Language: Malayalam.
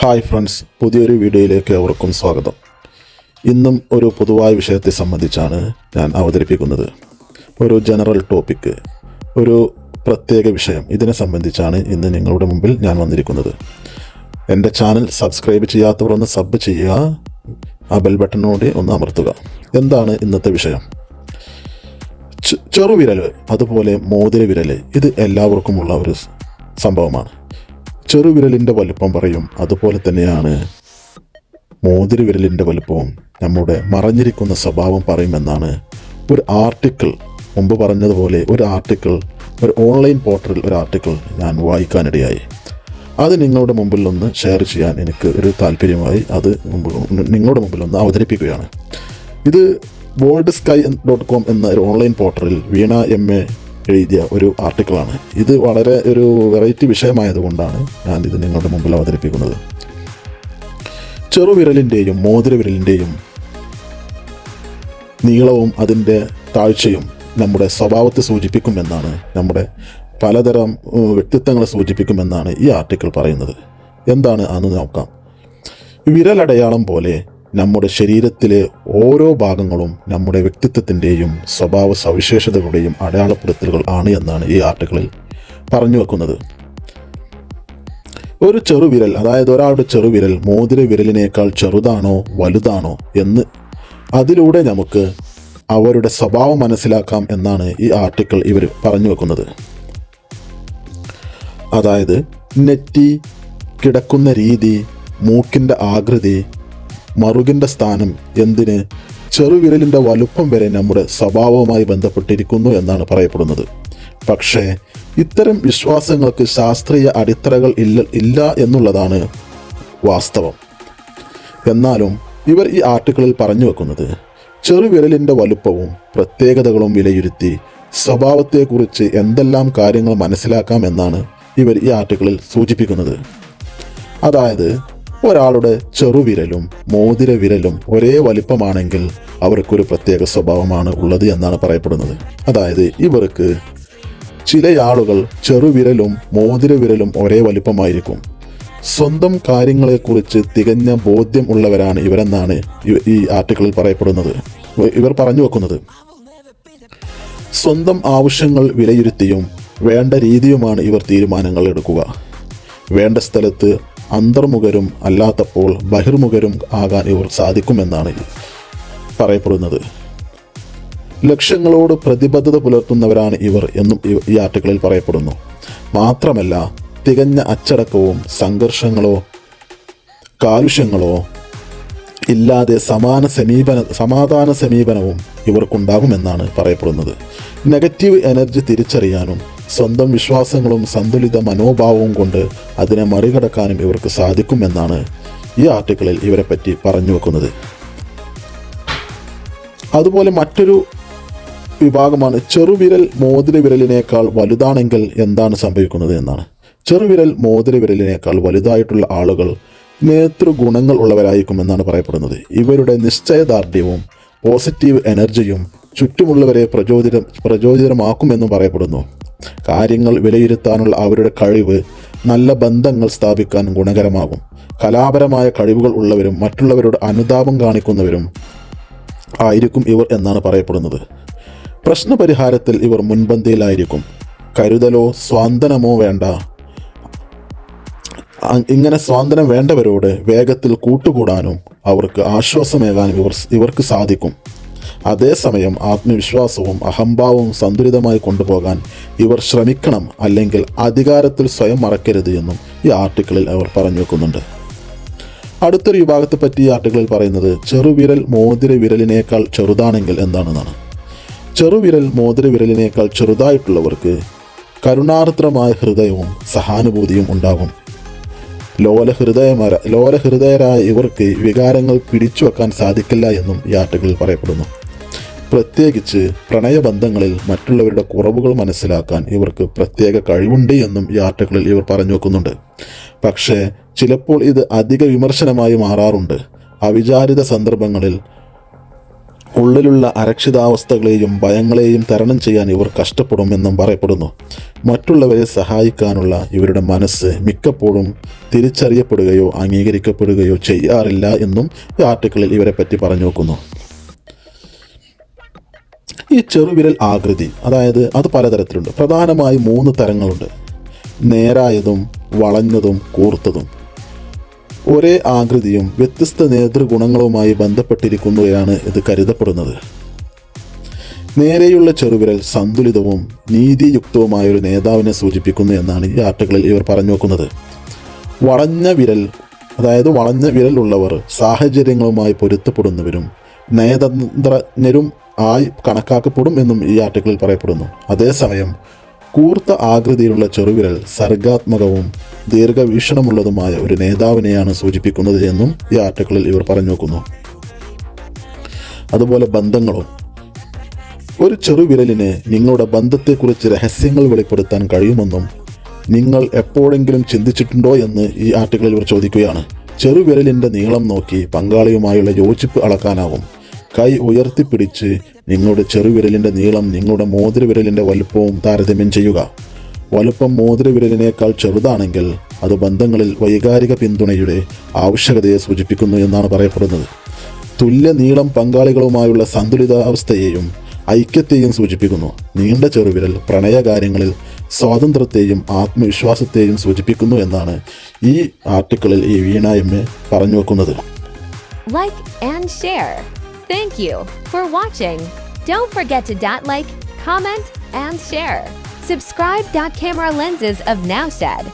ഹായ് ഫ്രണ്ട്സ് പുതിയൊരു വീഡിയോയിലേക്ക് അവർക്കും സ്വാഗതം. ഇന്നും ഒരു പൊതുവായ വിഷയത്തെ സംബന്ധിച്ചാണ് ഞാൻ അവതരിപ്പിക്കുന്നത്. ഒരു ജനറൽ ടോപ്പിക്ക് ഒരു പ്രത്യേക വിഷയം. ഇതിനെ സംബന്ധിച്ചാണ് ഇന്ന് നിങ്ങളുടെ മുമ്പിൽ ഞാൻ വന്നിരിക്കുന്നത്. എന്റെ ചാനൽ സബ്സ്ക്രൈബ് ചെയ്യാത്തവർ ഒന്ന് സബ് ചെയ്യുക ആ ബെൽ ബട്ടണിനോട് ഒന്ന് അമർത്തുക. എന്താണ് ഇന്നത്തെ വിഷയം? ചെറുവിരൽ അതുപോലെ മോതിര വിരൽ ഇത് എല്ലാവർക്കുമുള്ള ഒരു സംഭവമാണ്. ചെറുവിരലിന്റെ വലുപ്പം പറയും. അതുപോലെ തന്നെയാണ് മോതിര വിരലിന്റെ വലുപ്പവും നമ്മുടെ മറഞ്ഞിരിക്കുന്ന സ്വഭാവം പറയുമെന്നാണ് ഒരു ആർട്ടിക്കിൾ മുമ്പ് പറഞ്ഞതുപോലെ ഒരു ആർട്ടിക്കിൾ ഒരു ഓൺലൈൻ പോർട്ടലിൽ ഒരു ആർട്ടിക്കിൾ ഞാൻ വായിക്കാനിടയായി. അത് നിങ്ങളുടെ മുമ്പിൽ ഒന്ന് ഷെയർ ചെയ്യാൻ എനിക്ക് ഒരു താല്പര്യമായി അത് നിങ്ങളുടെ മുമ്പിൽ ഒന്ന് അവതരിപ്പിക്കുകയാണ്. ഇത് വേൾഡ് സ്കൈ ഡോട്ട് കോം എന്ന ഒരു ഓൺലൈൻ പോർട്ടലിൽ വീണ എം എ എഴുതിയ ഒരു ആർട്ടിക്കിളാണ്. ഇത് വളരെ ഒരു വെറൈറ്റി വിഷയമായതുകൊണ്ടാണ് ഞാൻ ഇത് നിങ്ങളുടെ മുമ്പിൽ അവതരിപ്പിക്കുന്നത്. ചെറുവിരലിന്റെയും മോതിരവിരലിന്റെയും നീളവും അതിന്റെ താഴ്ചയും നമ്മുടെ സ്വഭാവത്തെ സൂചിപ്പിക്കുമെന്നാണ് നമ്മുടെ പലതരം വ്യക്തിത്വങ്ങളെ സൂചിപ്പിക്കുമെന്നാണ് ഈ ആർട്ടിക്കിൾ പറയുന്നത്. എന്താണ് അന്ന് നോക്കാം. വിരലടയാളം പോലെ നമ്മുടെ ശരീരത്തിലെ ഓരോ ഭാഗങ്ങളും നമ്മുടെ വ്യക്തിത്വത്തിന്റെയും സ്വഭാവ സവിശേഷതകളുടെയും അടയാളപ്പെടുത്തലുകൾ ആണ് എന്നാണ് ഈ ആർട്ടിക്കിളിൽ പറഞ്ഞു വെക്കുന്നത്. ഒരു ചെറുവിരൽ അതായത് ഒരാളുടെ ചെറുവിരൽ മോതിര വിരലിനേക്കാൾ ചെറുതാണോ വലുതാണോ എന്ന് അതിലൂടെ നമുക്ക് അവരുടെ സ്വഭാവം മനസ്സിലാക്കാം എന്നാണ് ഈ ആർട്ടിക്കിൾ ഇവർ പറഞ്ഞു വെക്കുന്നത്. അതായത് നെറ്റി കിടക്കുന്ന രീതി മൂക്കിന്റെ ആകൃതി മറുകിന്റെ സ്ഥാനം എന്തിന്? ചെറുവിരലിന്റെ വലുപ്പം വരെ നമ്മുടെ സ്വഭാവവുമായി ബന്ധപ്പെട്ടിരിക്കുന്നു എന്നാണ് പറയപ്പെടുന്നത്. പക്ഷേ ഇത്തരം വിശ്വാസങ്ങൾക്ക് ശാസ്ത്രീയ അടിത്തറകൾ ഇല്ല ഇല്ല എന്നുള്ളതാണ് വാസ്തവം. എന്നാലും ഇവർ ഈ ആർട്ടിക്കിളിൽ പറഞ്ഞു വെക്കുന്നത് ചെറുവിരലിന്റെ വലുപ്പവും പ്രത്യേകതകളും വിലയിരുത്തി സ്വഭാവത്തെക്കുറിച്ച് എന്തെല്ലാം കാര്യങ്ങൾ മനസ്സിലാക്കാം എന്നാണ് ഇവർ ഈ ആർട്ടിക്കിളിൽ സൂചിപ്പിക്കുന്നത്. അതായത് ഒരാളുടെ ചെറുവിരലും മോതിര വിരലും ഒരേ വലിപ്പമാണെങ്കിൽ അവർക്കൊരു പ്രത്യേക സ്വഭാവമാണ് ഉള്ളത് എന്നാണ് പറയപ്പെടുന്നത്. അതായത് ഇവർക്ക് ചില ആളുകൾ ചെറുവിരലും മോതിര വിരലും ഒരേ വലിപ്പമായിരിക്കും. സ്വന്തം കാര്യങ്ങളെക്കുറിച്ച് തികഞ്ഞ ബോധ്യം ഉള്ളവരാണ് ഇവരെന്നാണ് ഈ ആർട്ടിക്കിളിൽ പറയപ്പെടുന്നത്. ഇവർ പറഞ്ഞു വെക്കുന്നത്. സ്വന്തം ആവശ്യങ്ങൾ വിലയിരുത്തിയും വേണ്ട രീതിയുമാണ് ഇവർ തീരുമാനങ്ങൾ എടുക്കുക. വേണ്ട സ്ഥലത്ത് അന്തർമുഖരും അല്ലാത്തപ്പോൾ ബഹിർമുഖരും ആകാൻ ഇവർ സാധിക്കുമെന്നാണ് പറയപ്പെടുന്നത്. ലക്ഷ്യങ്ങളോട് പ്രതിബദ്ധത പുലർത്തുന്നവരാണ് ഇവർ എന്നും ഈ- ആർട്ടിക്കിളിൽ പറയപ്പെടുന്നു. മാത്രമല്ല തികഞ്ഞ അച്ചടക്കവും സംഘർഷങ്ങളോ കാലുഷ്യങ്ങളോ ഇല്ലാതെ സമാന സമീപന സമാധാന സമീപനവും ഇവർക്കുണ്ടാകുമെന്നാണ് പറയപ്പെടുന്നത്. നെഗറ്റീവ് എനർജി തിരിച്ചറിയാനും സ്വന്തം വിശ്വാസങ്ങളും സന്തുലിത മനോഭാവവും കൊണ്ട് അതിനെ മറികടക്കാനും ഇവർക്ക് സാധിക്കുമെന്നാണ് ഈ ആർട്ടിക്കിളിൽ ഇവരെപ്പറ്റി പറഞ്ഞു വെക്കുന്നത്. അതുപോലെ മറ്റൊരു വിഭാഗമാണ് ചെറുവിരൽ മോതിര വിരലിനേക്കാൾ വലുതാണെങ്കിൽ എന്താണ് സംഭവിക്കുന്നത് എന്നാണ്. ചെറുവിരൽ മോതിര വിരലിനേക്കാൾ വലുതായിട്ടുള്ള ആളുകൾ നേതൃഗുണങ്ങൾ ഉള്ളവരായിരിക്കുമെന്നാണ് പറയപ്പെടുന്നത്. ഇവരുടെ നിശ്ചയദാർഢ്യവും പോസിറ്റീവ് എനർജിയും ചുറ്റുമുള്ളവരെ പ്രചോദിത പ്രചോദിതമാക്കുമെന്നും പറയപ്പെടുന്നു. കാര്യങ്ങൾ വിലയിരുത്താനുള്ള അവരുടെ കഴിവ് നല്ല ബന്ധങ്ങൾ സ്ഥാപിക്കാൻ ഗുണകരമാകും. കലാപരമായ കഴിവുകൾ ഉള്ളവരും മറ്റുള്ളവരോട് അനുതാപം കാണിക്കുന്നവരും ആയിരിക്കും ഇവർ എന്നാണ് പറയപ്പെടുന്നത്. പ്രശ്നപരിഹാരത്തിൽ ഇവർ മുൻപന്തിയിലായിരിക്കും. കരുതലോ സ്വാന്തനമോ വേണ്ട. ഇങ്ങനെ സ്വാതന്ത്ര്യം വേണ്ടവരോട് വേഗത്തിൽ കൂട്ടുകൂടാനും അവർക്ക് ആശ്വാസമേകാനും ഇവർ ഇവർക്ക് സാധിക്കും. അതേസമയം ആത്മവിശ്വാസവും അഹംഭാവവും സന്തുലിതമായി കൊണ്ടുപോകാൻ ഇവർ ശ്രമിക്കണം അല്ലെങ്കിൽ അധികാരത്തിൽ സ്വയം മറക്കരുത് എന്നും ഈ ആർട്ടിക്കിളിൽ അവർ പറഞ്ഞു വെക്കുന്നുണ്ട് അടുത്തൊരു വിഭാഗത്തെ പറ്റി ഈ ആർട്ടിക്കിളിൽ പറയുന്നത് ചെറുവിരൽ മോതിര വിരലിനേക്കാൾ ചെറുതാണെങ്കിൽ എന്താണെന്നാണ്. ചെറുവിരൽ മോതിര വിരലിനേക്കാൾ ചെറുതായിട്ടുള്ളവർക്ക് കരുണാർദ്രമായ ഹൃദയവും സഹാനുഭൂതിയും ഉണ്ടാകും. ലോലഹൃദയമാര ലോലഹൃദയരായ ഇവർക്ക് വികാരങ്ങൾ പിടിച്ചു വെക്കാൻ സാധിക്കില്ല എന്നും ഈ ആർട്ടിക്കിളിൽ പറയപ്പെടുന്നു. പ്രത്യേകിച്ച് പ്രണയബന്ധങ്ങളിൽ മറ്റുള്ളവരുടെ കുറവുകൾ മനസ്സിലാക്കാൻ ഇവർക്ക് പ്രത്യേക കഴിവുണ്ട് എന്നും ഈ ആർട്ടിക്കിളിൽ ഇവർ പറഞ്ഞു വെക്കുന്നുണ്ട്. പക്ഷേ ചിലപ്പോൾ ഇത് അധിക വിമർശനമായി മാറാറുണ്ട്. അവിചാരിത സന്ദർഭങ്ങളിൽ ഉള്ളിലുള്ള അരക്ഷിതാവസ്ഥകളെയും ഭയങ്ങളെയും തരണം ചെയ്യാൻ ഇവർ കഷ്ടപ്പെടുമെന്നും പറയപ്പെടുന്നു. മറ്റുള്ളവരെ സഹായിക്കാനുള്ള ഇവരുടെ മനസ്സ് മിക്കപ്പോഴും തിരിച്ചറിയപ്പെടുകയോ അംഗീകരിക്കപ്പെടുകയോ ചെയ്യാറില്ല എന്നും ഈ ആർട്ടിക്കിളിൽ ഇവരെ പറ്റി പറഞ്ഞു നോക്കുന്നു ഈ ചെറുവിരൽ ആകൃതി അതായത് അത് പലതരത്തിലുണ്ട്. പ്രധാനമായും മൂന്ന് തരങ്ങളുണ്ട്. നേരായതും വളഞ്ഞതും കൂർത്തതും. ഒരേ ആകൃതിയും വ്യത്യസ്ത നേതൃഗുണങ്ങളുമായി ബന്ധപ്പെട്ടിരിക്കുന്നവയാണ് ഇത് കരുതപ്പെടുന്നത്. നേരെയുള്ള ചെറുവിരൽ സന്തുലിതവും നീതിയുക്തവുമായ ഒരു നേതാവിനെ സൂചിപ്പിക്കുന്നു എന്നാണ് ഈ ആർട്ടിക്കിളിൽ ഇവർ പറഞ്ഞു വെക്കുന്നത്. വളഞ്ഞ വിരൽ അതായത് വളഞ്ഞ വിരലുള്ളവർ സാഹചര്യങ്ങളുമായി പൊരുത്തപ്പെടുന്നവരും നയതന്ത്രജ്ഞരും ആയി കണക്കാക്കപ്പെടും എന്നും ഈ ആർട്ടിക്കിളിൽ പറയപ്പെടുന്നു. അതേസമയം കൂർത്ത ആകൃതിയിലുള്ള ചെറുവിരൽ സർഗാത്മകവും ദീർഘവീക്ഷണമുള്ളതുമായ ഒരു നേതാവിനെയാണ് സൂചിപ്പിക്കുന്നത് എന്നും ഈ ആർട്ടിക്കിളിൽ ഇവർ പറഞ്ഞു വെക്കുന്നു. അതുപോലെ ബന്ധങ്ങളും ഒരു ചെറുവിരലിന് നിങ്ങളുടെ ബന്ധത്തെക്കുറിച്ച് രഹസ്യങ്ങൾ വെളിപ്പെടുത്താൻ കഴിയുമെന്നും നിങ്ങൾ എപ്പോഴെങ്കിലും ചിന്തിച്ചിട്ടുണ്ടോ എന്ന് ഈ ആർട്ടിക്കിളിൽ ഇവർ ചോദിക്കുകയാണ്. ചെറുവിരലിന്റെ നീളം നോക്കി പങ്കാളിയുമായുള്ള യോജിപ്പ് അളക്കാനാവും. കൈ ഉയർത്തിപ്പിടിച്ച് നിങ്ങളുടെ ചെറുവിരലിന്റെ നീളം നിങ്ങളുടെ മോതിരവിരലിന്റെ വലുപ്പവും താരതമ്യം ചെയ്യുക. വലുപ്പം മോതിരവിരലിനേക്കാൾ ചെറുതാണെങ്കിൽ അത് ബന്ധങ്ങളിൽ വൈകാരിക പിന്തുണയുടെ ആവശ്യകതയെ സൂചിപ്പിക്കുന്നു എന്നാണ് പറയപ്പെടുന്നത്. തുല്യ നീളം പങ്കാളികളുമായുള്ള സന്തുലിതാവസ്ഥയെയും ഐക്യത്തെയും സൂചിപ്പിക്കുന്നു. നീണ്ട ചെറുവിരൽ പ്രണയകാര്യങ്ങളിൽ സ്വാതന്ത്ര്യത്തെയും ആത്മവിശ്വാസത്തെയും സൂചിപ്പിക്കുന്നു എന്നാണ് ഈ ആർട്ടിക്കിളിൽ ഈ വീണ എം പറഞ്ഞു വെക്കുന്നത്. Like and share. Thank you for watching. Don't forget to dot like, comment, and share. Subscribe. Camera lenses of Now.